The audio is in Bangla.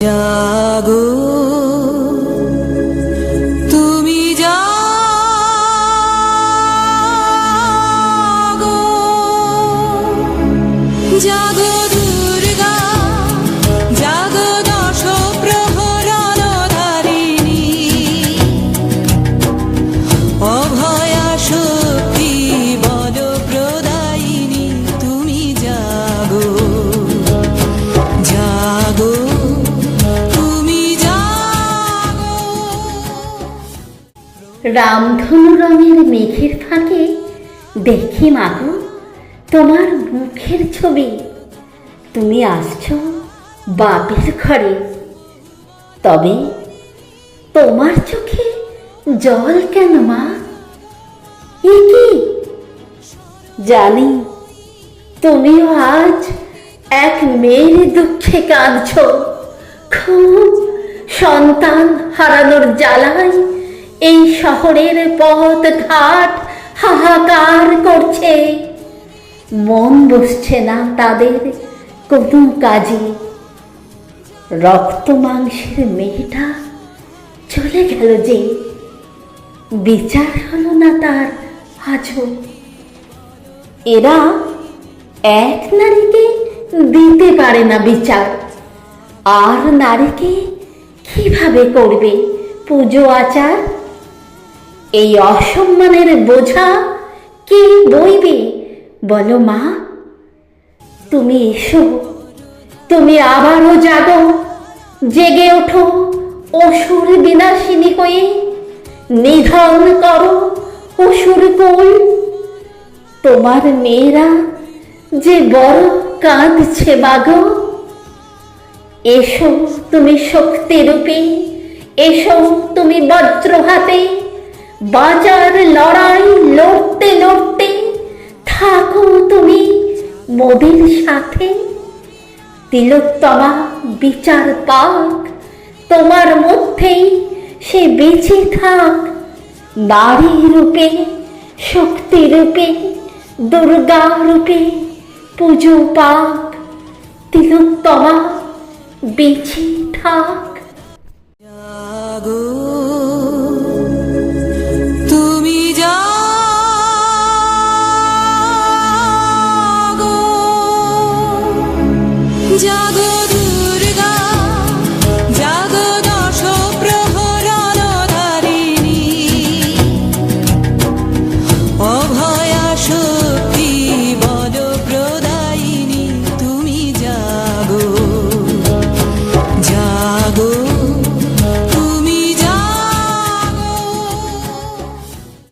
জাগো রামধনু রঙের মেঘের ফাঁকে, দেখি মাগো তোমার মুখের ছবি। তুমি আসছো বাপের ঘরে। তবে তোমার চোখে জল কেন মা? কি? জানি, তুমিও আজ এক মেয়ের দুঃখে কাঁদছ। খুব সন্তান হারানোর জ্বালায় শহরের পথ ঘাট হাহাকার করছে। মন বসছে না তাদের কোনো কাজে। রক্ত মাংসের মেয়েটা চলে গেল যে। বিচার হলো না তার আজও। এরা এক নারীকে দিতে পারে না বিচার। আর নারীকে কীভাবে করবে? পুজো আচার এই অসম্মানের বোঝা কে বইবে? বলো মা। তুমি এসো। তুমি আবারও জাগো। জেগে ওঠো। অসুর বিনাশিনী হয়ে। নিধন করো অসুর কুল। তোমার মেয়েরা যে বড় কাঁদছে বাগো। এসো তুমি শক্তি রূপে এসো তুমি বজ্র হাতে বাজার লড়াই, লড়তে লড়তে। থাকো তুমি মোদের সাথে। তিলোত্তমা, বিচার পাক। তোমার মধ্যেই সে বেঁচে থাক। নারী রূপে, শক্তি রূপে, দুর্গা রূপে পুজো পাক। তিলোত্তমা, বেঁচে থাক।